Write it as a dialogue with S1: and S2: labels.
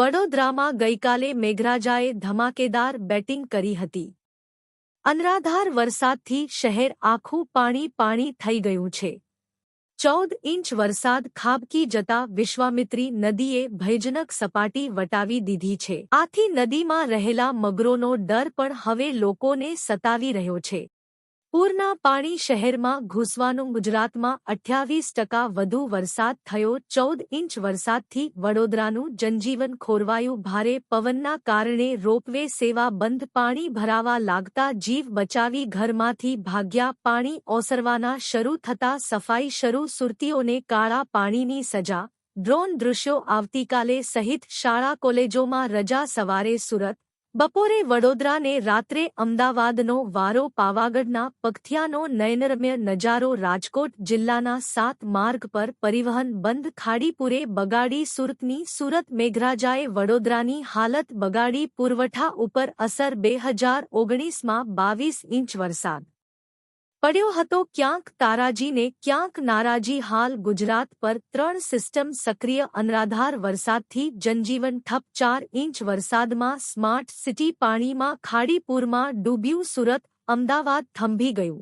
S1: વડોદરામાં ગઈકાલે મેઘરાજાએ ધમાકેદાર બેટિંગ કરી હતી. અનરાધાર વરસાદથી શહેર આખું પાણી પાણી થઈ ગયું છે. ચૌદ ઇંચ વરસાદ ખાબકી જતા વિશ્વામિત્રી નદીએ ભયજનક સપાટી વટાવી દીધી છે. આથી નદીમાં રહેલા મગરોનો ડર પણ હવે લોકોને સતાવી રહ્યો છે. પૂરના પાણી શહેરમાં ઘૂસવાનું ગુજરાતમાં અઠ્યાવીસ ટકા વધુ વરસાદ થયો. ચૌદ ઇંચ વરસાદથી વડોદરાનું જનજીવન ખોરવાયું. ભારે પવનના કારણે રોપવે સેવા બંધ. પાણી ભરાવા લાગતા જીવ બચાવી ઘરમાંથી ભાગ્યા. પાણી ઓસરવાના શરૂ થતા સફાઈ શરૂ. સુરતીઓને કાળા પાણીની સજા. ડ્રોન દૃશ્યો આવતીકાલે સહિત શાળા કોલેજોમાં રજા સવારે સુરત બપોરે વડોદરાને રાત્રે અમદાવાદનો વારો પાવાગઢના પગથિયાનો નયનરમ્ય નજારો રાજકોટ જિલ્લાના સાત માર્ગ પર પરિવહન બંધ. ખાડીપુરે બગાડી સુરતની સુરત મેઘરાજાએ વડોદરાની હાલત બગાડી પુરવઠા ઉપર અસર. બે હજાર ઓગણીસમાં બાવીસ ઇંચ વરસાદ. પડ્યો હતો ક્યાંક તારાજીને, ક્યાંક નારાજી હાલ ગુજરાત પર ત્રણ સિસ્ટમ સક્રિય અનરાધાર વરસાદથી જનજીવન ઠપ ચાર ઇંચ વરસાદમાં સ્માર્ટ સિટી પાણીમાં ખાડીપુરમાં ડૂબ્યું સુરત, અમદાવાદ થંભી ગયું.